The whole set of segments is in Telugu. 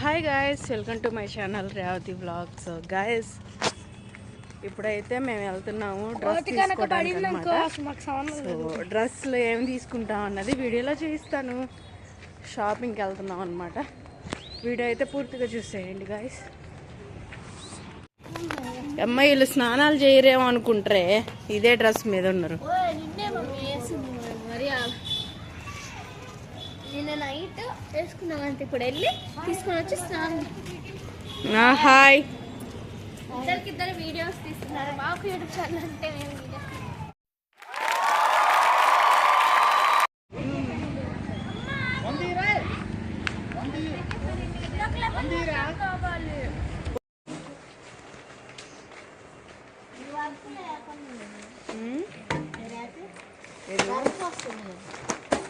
Hi guys welcome to my channel Revathi vlogs guys ఇప్పుడైతే మేము వెళ్తున్నాము డ్రెస్ తీసుకోవడానికి సో డ్రెస్లు ఏం తీసుకుంటాం అన్నది వీడియోలో చూపిస్తాను. షాపింగ్కి వెళ్తున్నాం అనమాట వీడియో అయితే పూర్తిగా చూసేయండి గాయస్ అమ్మాయిలు స్నానాలు చేయరేమో అనుకుంటారే ఇదే డ్రెస్ మీద ఉన్నారు నిన్న నైట్ వేసుకున్నాం అంతే ఇప్పుడు వెళ్ళి తీసుకొని వచ్చి స్నానం హాయ్. ఇద్దరికి ఇద్దరు వీడియోస్ తీస్తున్నారు. మాకు యూట్యూబ్ ఛానల్ అంటే మేము వీడియోస్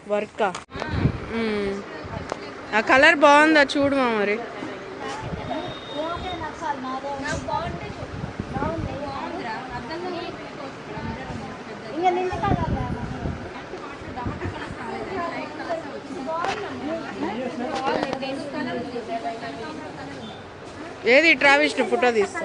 వర్కా? ఆ కలర్ బాగుందా చూడుమా మరి. ఏది ట్రావెల్స్ ఫోటో తీస్తా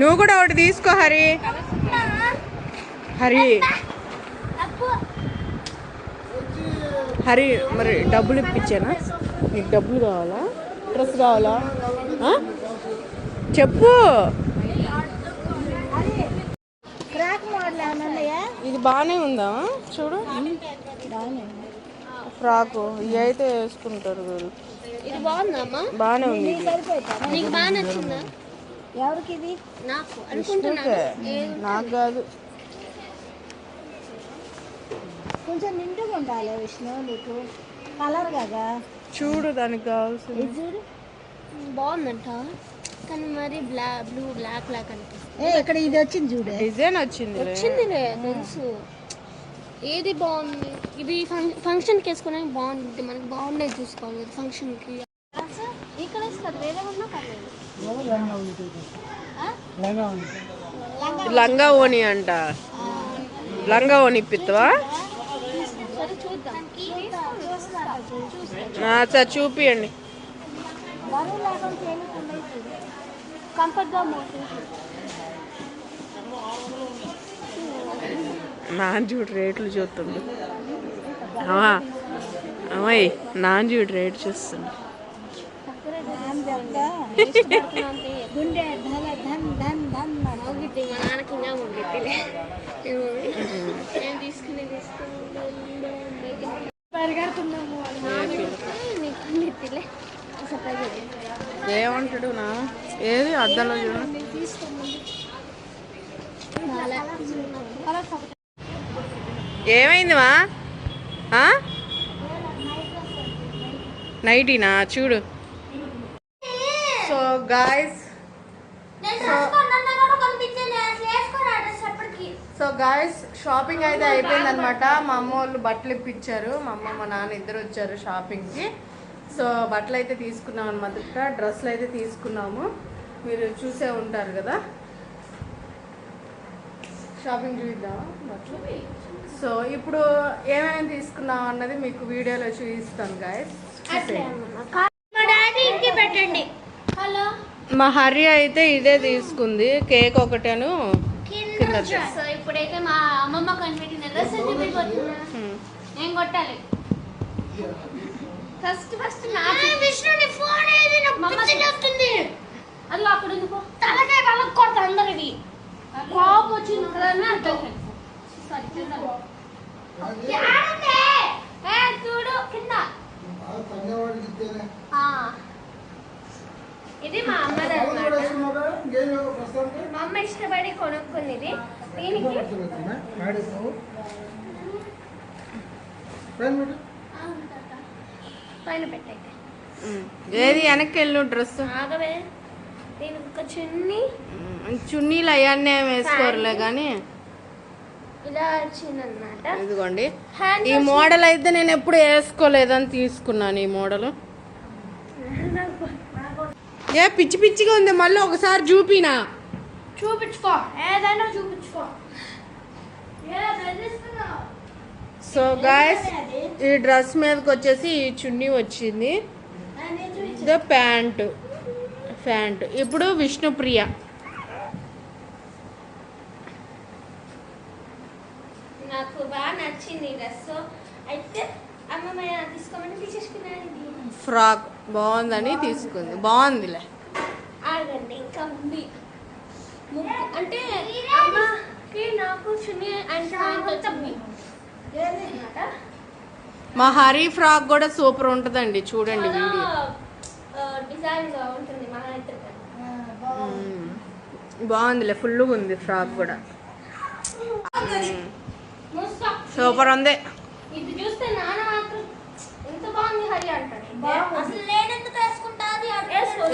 నువ్వు కూడా ఒకటి తీసుకో హరి. హరి. హరి మరి డబ్బులు ఇప్పించానా? నీకు డబ్బులు కావాలా? డ్రెస్ కావాలా? చెప్పు. ఇది బాగానే ఉందా? చూడు. ఫ్రాకు. ఇవి అయితే వేసుకుంటారు వీళ్ళు. బాగానే ఉంది. ఎవరికి ఇది నాకు. నాకు కాదు కొంచెం నిండుగా ఉండాలి విష్ణు నీకు కలర్ కదా చూడు దానికి కావాల్సింది ఇది చూడు బాగుందంట కానీ మరి బ్లా బ్లూ బ్లాక్ బ్లాక్ అనిపిస్తుంది ఇక్కడ ఇది వచ్చింది చూడు డిజైన్ వచ్చింది వచ్చిందిలే తెలుసు ఏది బాగుంది ఇది ఫంక్షన్కి వేసుకోవడానికి బాగుంది మనకి బాగున్నాయి చూసుకోవాలి ఫంక్షన్కి ఇక్కడ ఇస్తారు వేరే ఉన్నా పర్లేదు లంగా ఓని అంట. లంగా ఓని ఇప్పిస్తావా సార్ చూపియండి. చూడు నాన్న చూడు రేట్లు చూస్తుంది అమ్మా అమ్మాయి నాన్న చూడు రేట్ చూస్తుంది చెప్తా గుండె ధన ధన్ ధన్ ధన్ మన మా నాన్నకి ఇంకా మోగిద్దిలే నేను తీసుకుని తీసుకుని పరిగెడుతున్నాము నీకు ఏమంటాడు నా? ఏది? అద్దంలో చూడండి ఏమైంది మా? నైటీనా? చూడు. గాయస్ సో గాయస్ షాపింగ్ అయితే అయిపోయింది అనమాట మా అమ్మ వాళ్ళు బట్టలు ఇప్పించారు. మా అమ్మ మా నాన్న ఇద్దరు వచ్చారు షాపింగ్కి సో బట్టలు అయితే తీసుకున్నాం అనమాట డ్రెస్సులు అయితే తీసుకున్నాము. మీరు చూసే ఉంటారు కదా. షాపింగ్ చూద్దాం బట్టలు? సో ఇప్పుడు ఏమేమి తీసుకున్నాం అన్నది మీకు వీడియోలో చూపిస్తాను గాయస్ మా హరి అయితే ఇదే తీసుకుంది. కేక్ ఒకటేను ఇప్పుడైతే మా అమ్మమ్మ నేను కొట్టాలి. ఫస్ట్ ఫస్ట్ అక్కడ తలకాయ వాళ్ళకి కోపం వచ్చింది కదా అర్థం సారీ చూడు కింద. ఆ. ఇది మా అమ్మది అన్నమాట మా అమ్మ ఇష్టపడి కొనుక్కుంది ఇది దీనికి. పైన పెట్టయితే ఉమ్. ఏది వెనక్కి వెళ్ళు డ్రెస్ ఆగవే. దీనికి ఒక చున్నీ. చున్నీలు అవన్నీ ఏం వేసుకోరులే కానీ ఇలా వచ్చిందనమాట ఇదిగోండి. ఈ మోడల్ అయితే నేను ఎప్పుడు వేసుకోలేదని తీసుకున్నాను ఈ మోడల్. ఏ పిచ్చి పిచ్చిగా ఉంది మళ్ళీ ఒకసారి చూపినా. చూపించుకో. ఏదైనా చూపించుకో. సో గాయస్ ఈ డ్రెస్ మీదకి వచ్చేసి ఈ చున్నీ వచ్చింది. The pant. ప్యాంటు. ఇప్పుడు విష్ణుప్రియ. నాకు బాగా నచ్చింది డ్రెస్ అయితే ఫ్రాక్ బాగుందని తీసుకుంది. బాగుందిలే. అంటే నాకు చున్నీ అండ్. మా హరి ఫ్రాక్ కూడా సూపర్ ఉంటుందండి చూడండి వీడియో. బాగుందిలే ఫుల్గా ఉంది ఫ్రాక్ కూడా. సూపర్ ఉంది. ఇది చూస్తే ఎంత బాగుంది హరి అంటాడు. అసలు నేనెందుకు వేసుకుంటా అది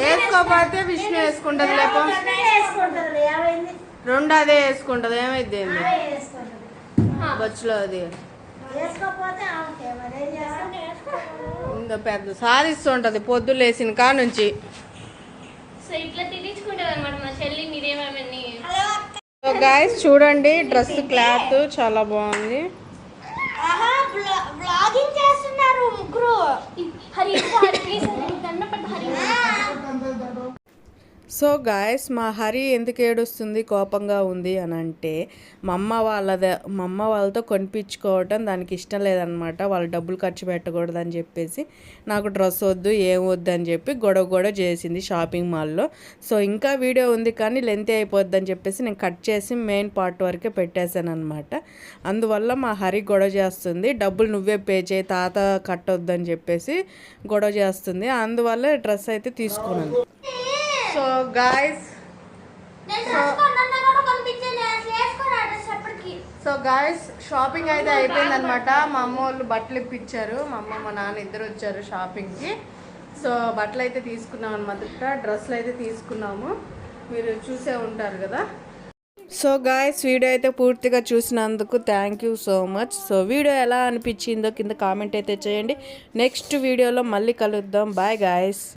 వేసుకోకపోతే విష్ణు వేసుకుంటది లేపో రెండు అదే వేసుకుంటది ఏమైంది? బొచ్చులో అది. ఇంకా పెద్ద సాధిస్తుంటది పొద్దు లేచిన కా నుంచి. సో ఇట్లా తిరిగించుకుంటుంది అనమాట మా చెల్లి మీరేమేమని సో గాయస్ చూడండి డ్రెస్ క్లాత్ చాలా బాగుంది. బ్లాగింగ్ చేస్తున్నారు ముగ్గురు హరి హరి ప్లీజ్ దండపడ్డ హరి సో గాయస్ మా హరి ఎందుకు ఏడుస్తుంది? కోపంగా ఉంది అని అంటే మా అమ్మ వాళ్ళద మా అమ్మ వాళ్ళతో కొనిపించుకోవటం దానికి ఇష్టం లేదనమాట వాళ్ళు డబ్బులు ఖర్చు పెట్టకూడదని చెప్పేసి నాకు డ్రెస్ వద్దు ఏం వద్దు అని చెప్పి గొడవ గొడవ చేసింది షాపింగ్ మాల్లో. సో ఇంకా వీడియో ఉంది కానీ లెంత్ అయిపోద్ది అని చెప్పేసి నేను కట్ చేసి మెయిన్ పార్ట్ వరకే పెట్టేశాను అనమాట అందువల్ల మా హరి గొడవ చేస్తుంది. డబ్బులు నువ్వే పే చేయి తాత కట్టొద్దు అని చెప్పేసి గొడవ చేస్తుంది. అందువల్ల డ్రెస్ అయితే తీసుకున్నాను. So guys so guys shopping అయితే అయిపోయింది అనమాట మా అమ్మ వాళ్ళు బట్టలు ఇప్పించారు. మా అమ్మ మా నాన్న ఇద్దరు వచ్చారు షాపింగ్కి సో బట్టలు అయితే తీసుకున్నాం అనమాట డ్రెస్సులు అయితే తీసుకున్నాము. మీరు చూసే ఉంటారు కదా. సో గాయస్ వీడియో అయితే పూర్తిగా చూసినందుకు thank you so much so video ఎలా అనిపించిందో కింద కామెంట్ అయితే చేయండి. నెక్స్ట్ వీడియోలో మళ్ళీ కలుద్దాం. Bye guys